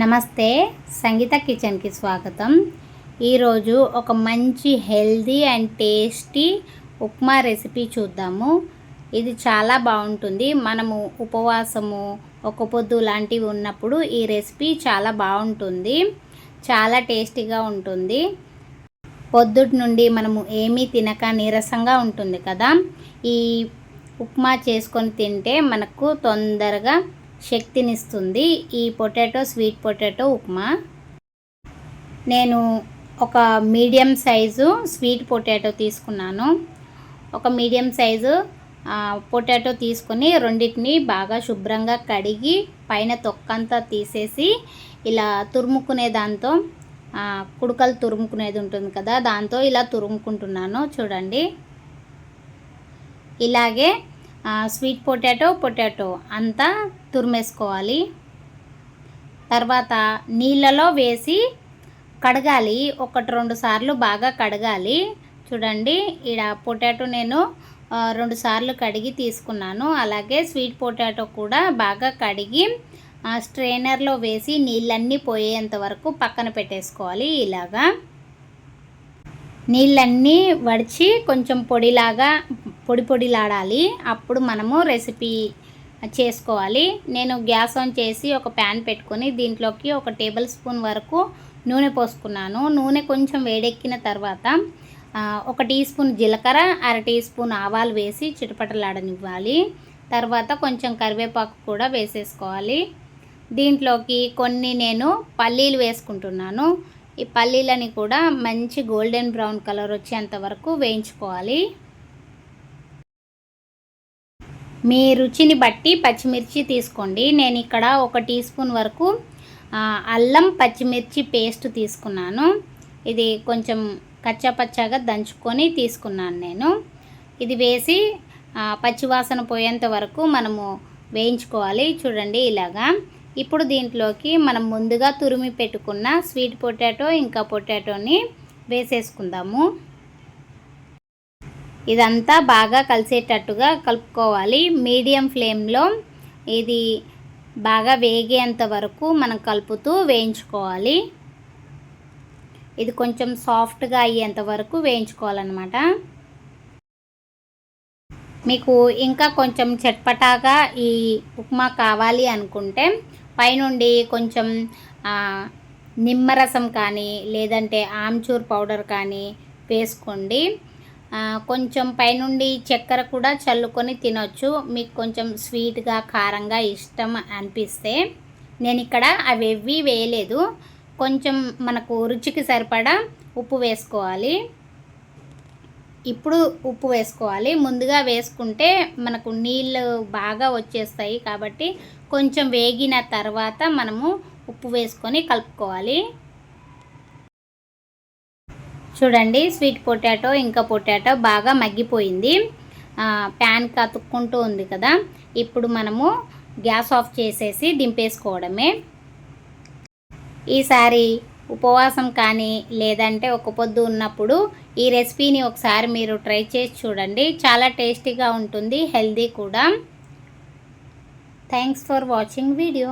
నమస్తే సంగీత కిచెన్కి స్వాగతం. ఈరోజు ఒక మంచి healthy and tasty upma recipe చూద్దాము. ఇది చాలా బాగుంటుంది. మనము ఉపవాసము ఒక పొద్దు లాంటివి ఉన్నప్పుడు ఈ రెసిపీ చాలా బాగుంటుంది. చాలా టేస్టీగా ఉంటుంది. పొద్దుటి నుండి మనము ఏమీ తినక నీరసంగా ఉంటుంది కదా. ఈ ఉప్మా చేసుకొని తింటే మనకు తొందరగా శక్తినిస్తుంది ఈ పొటాటో స్వీట్ పొటాటో ఉప్మా. నేను ఒక మీడియం సైజు స్వీట్ పొటాటో తీసుకున్నాను. ఒక మీడియం సైజు పొటాటో తీసుకొని రెండింటిని బాగా శుభ్రంగా కడిగి పైన తొక్కంతా తీసేసి ఇలా తురుముకునే దాంతో కుడుకలు తురుముకునేది ఉంటుంది కదా దాంతో ఇలా తురుముకుంటున్నాను. చూడండి. ఇలాగే స్వీట్ పొటాటో పొటాటో అంతా తురిమేసుకోవాలి. తర్వాత నీళ్ళలో వేసి కడగాలి. ఒకటి రెండు సార్లు బాగా కడగాలి. చూడండి ఇక్కడ పొటాటో నేను రెండు సార్లు కడిగి తీసుకున్నాను. అలాగే స్వీట్ పొటాటో కూడా బాగా కడిగి స్ట్రైనర్లో వేసి నీళ్ళన్నీ పోయేంత వరకు పక్కన పెట్టేసుకోవాలి ఇలాగా. నీళ్ళన్నీ వడిచి కొంచెం పొడిలాగా పొడి పొడిలాడాలి. అప్పుడు మనము రెసిపీ చేసుకోవాలి. నేను గ్యాస్ ఆన్ చేసి ఒక ప్యాన్ పెట్టుకొని దీంట్లోకి ఒక టేబుల్ స్పూన్ వరకు నూనె పోసుకున్నాను. నూనె కొంచెం వేడెక్కిన తర్వాత ఒక టీ స్పూన్ జీలకర్ర అర టీ స్పూన్ ఆవాలు వేసి చిటపటలాడనివ్వాలి. తర్వాత కొంచెం కరివేపాకు కూడా వేసేసుకోవాలి. దీంట్లోకి కొన్ని నేను పల్లీలు వేసుకుంటున్నాను. ఈ పల్లీలని కూడా మంచి గోల్డెన్ బ్రౌన్ కలర్ వచ్చేంత వరకు వేయించుకోవాలి. మీ రుచిని బట్టి పచ్చిమిర్చి తీసుకోండి. నేను ఇక్కడ ఒక టీ స్పూన్ వరకు అల్లం పచ్చిమిర్చి పేస్ట్ తీసుకున్నాను. ఇది కొంచెం కచ్చాపచ్చాగా దంచుకొని తీసుకున్నాను నేను. ఇది వేసి పచ్చివాసన పోయేంత వరకు మనము వేయించుకోవాలి. చూడండి ఇలాగా. ఇప్పుడు దీంట్లోకి మనం ముందుగా తురిమి పెట్టుకున్న స్వీట్ పొటాటో ఇంకా పొటాటోని వేసేసుకుందాము. ఇదంతా బాగా కలిసేటట్టుగా కలుపుకోవాలి. మీడియం ఫ్లేమ్లో ఇది బాగా వేగేంత వరకు మనం కలుపుతూ వేయించుకోవాలి. ఇది కొంచెం సాఫ్ట్గా అయ్యేంత వరకు వేయించుకోవాలన్నమాట. మీకు ఇంకా కొంచెం చట్పటాగా ఈ ఉప్మా కావాలి అనుకుంటే పైనుండి కొంచెం నిమ్మరసం కానీ లేదంటే ఆమ్చూర్ పౌడర్ కానీ వేసుకోండి. కొంచెం పైనుండి చక్కెర కూడా చల్లుకొని తినొచ్చు. మీకు కొంచెం స్వీట్గా కారంగా ఇష్టం అనిపిస్తే నేను ఇక్కడ అవి వేయలేదు. కొంచెం మనకు రుచికి సరిపడా ఉప్పు వేసుకోవాలి. ఇప్పుడు ఉప్పు వేసుకోవాలి. ముందుగా వేసుకుంటే మనకు నీళ్ళు బాగా వచ్చేస్తాయి కాబట్టి కొంచెం వేగిన తర్వాత మనము ఉప్పు వేసుకొని కలుపుకోవాలి. చూడండి స్వీట్ పొటాటో ఇంకా పొటాటో బాగా మగ్గిపోయింది. ప్యాన్ కతుక్కుంటూ ఉంది కదా. ఇప్పుడు మనము గ్యాస్ ఆఫ్ చేసేసి దింపేసుకోవడమే. ఈసారి ఉపవాసం కానీ లేదంటే ఒక పొద్దు ఉన్నప్పుడు ఈ రెసిపీని ఒకసారి మీరు ట్రై చేసి చూడండి. చాలా టేస్టీగా ఉంటుంది హెల్దీ కూడా. Thanks for watching video